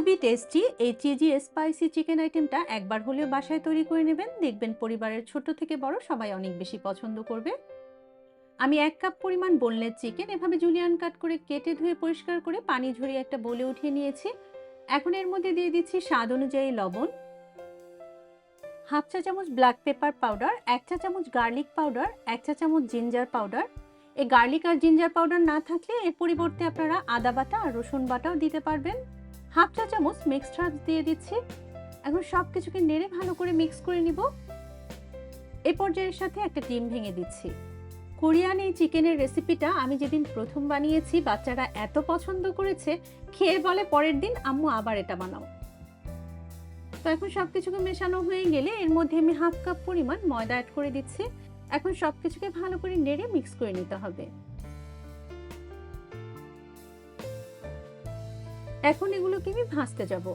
খুবই টেস্টি এই cheesy spicy chicken আইটেমটা একবার হলেও বাসায় তৈরি করে নেবেন। দেখবেন পরিবারের ছোট থেকে বড় সবাই অনেক বেশি পছন্দ করবে। আমি এক কাপ পরিমাণ বোনলেস চিকেন এভাবে জুলিয়ান কাট করে কেটে ধুয়ে পরিষ্কার করে পানি ঝরিয়ে একটা বলে উঠিয়ে নিয়েছি। এখন এর মধ্যে দিয়ে দিচ্ছি স্বাদ অনুযায়ী লবণ। হাফ চা চামচ ব্ল্যাক পেপার পাউডার এক চা চামচ গার্লিক পাউডার এক চা চামচ জিঞ্জার পাউডার এই গার্লিক আর জিঞ্জার পাউডার না থাকলে এর পরিবর্তে আপনারা আদা বাটা আর রসুন বাটাও দিতে পারবেন। হাফ চা চামচ মিক্সড হার্বস দিয়ে দিচ্ছি। এখন সব কিছুকে নেড়ে ভালো করে মিক্স করে নিব। এ পর্যায়ের সাথে একটা ডিম ভেঙে দিচ্ছি। কোরিয়ান এই চিকেনের রেসিপিটা আমি যেদিন প্রথম বানিয়েছি, বাচ্চারা এত পছন্দ করেছে, খেয়ে বলে পরের দিন, আম্মু, আবার এটা বানাও। তো এখন সব কিছুকে মেশানো হয়ে গেলে এর মধ্যে আমি হাফ কাপ পরিমাণ ময়দা অ্যাড করে দিচ্ছি। এখন সব কিছুকে ভালো করে নেড়ে মিক্স করে নিতে হবে। এখন এগুলোকে আমি ভাজতে যাব।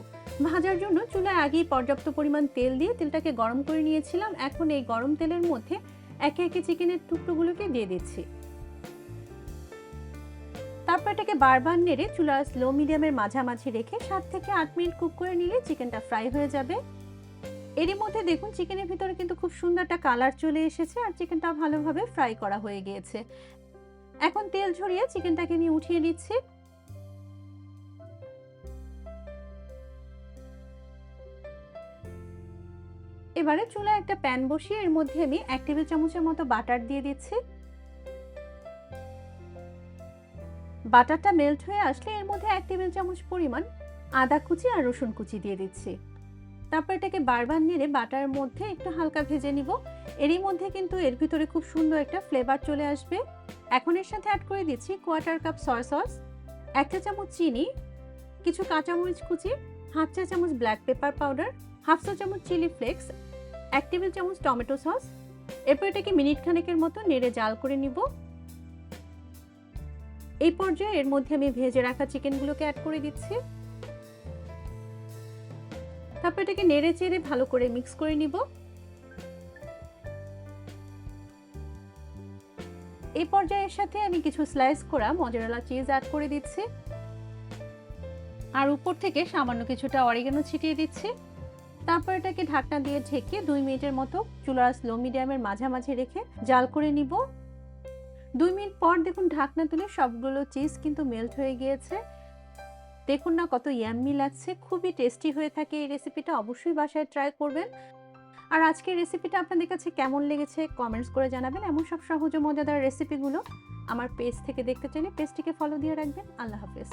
ভাজার জন্য চুলায় আগেই পর্যাপ্ত পরিমাণ তেল দিয়ে তেলটাকে গরম করে নিয়েছিলাম। এখন এই গরম তেলের মধ্যে একে একে চিকেনের টুকরোগুলোকে দিয়ে দিচ্ছি। তারপর এটাকে বারবার নেড়ে চুলা স্লো মিডিয়ামের মাঝামাঝি রেখে সাত থেকে আট মিনিট কুক করে নিলে চিকেনটা ফ্রাই হয়ে যাবে। এরই মধ্যে দেখুন, চিকেনের ভিতরে কিন্তু খুব সুন্দর একটা কালার চলে এসেছে আর চিকেনটা ভালোভাবে ফ্রাই করা হয়ে গিয়েছে। এখন তেল ঝরিয়ে চিকেনটাকে আমি উঠিয়ে নিচ্ছি। এবারে চুলায় একটা প্যান বসিয়ে এর মধ্যে আমি এক টেবিল চামচের মতো বাটার দিয়ে দিচ্ছি। বাটারটা মেল্ট হয়ে আসলে এর মধ্যে এক টেবিল চামচ পরিমাণ আদা কুচি আর রসুন কুচি দিয়ে দিচ্ছি। তারপর এটাকে বারবার নেড়ে বাটারের মধ্যে একটু হালকা ভেজে নিব। এরই মধ্যে কিন্তু এর ভিতরে খুব সুন্দর একটা ফ্লেভার চলে আসবে। এখন এর সাথে অ্যাড করে দিচ্ছি কোয়ার্টার কাপ সয়া সস এক চা চামচ চিনি, কিছু কাঁচামরিচ কুচি, হাফ চা চামচ ব্ল্যাক পেপার পাউডার হাফ চা চামচ চিলি ফ্লেক্স, এক টেবিল চামচ টমেটো সস, এরপর এটাকে মিনিট খানেকের মতো নেড়ে জাল করে নিব। এই পর্যায়ে এর মধ্যে আমি ভেজে রাখা চিকেনগুলোকে অ্যাড করে দিচ্ছি। তারপর এটাকে নেড়ে চেড়ে ভালো করে মিক্স করে নিব। এই পর্যায়ের সাথে আমি কিছু স্লাইস করা মজারেলা চিজ অ্যাড করে দিচ্ছি। আর উপর থেকে সামান্য কিছুটা অরিগানো ছিটিয়ে দিচ্ছি। তারপর এটাকে ঢাকনা দিয়ে ঢেকে দুই মিনিটের মতো চুলার স্লো মিডিয়ামের মাঝামাঝি রেখে জাল করে নিব। দুই মিনিট পর দেখুন ঢাকনা তুলে সবগুলো চিজ কিন্তু মেল্ট হয়ে গিয়েছে। দেখুন না কত ইয়াম্মি লাগছে, খুবই টেস্টি হয়ে থাকে এই রেসিপিটা অবশ্যই বাসায় ট্রাই করবেন। আর আজকের রেসিপিটা আপনাদের কাছে কেমন লেগেছে কমেন্টস করে জানাবেন এমন সব সহজ মজাদার রেসিপিগুলো আমার পেজ থেকে দেখতে চাইলে পেজটিকে ফলো দিয়ে রাখবেন। আল্লাহ হাফেজ।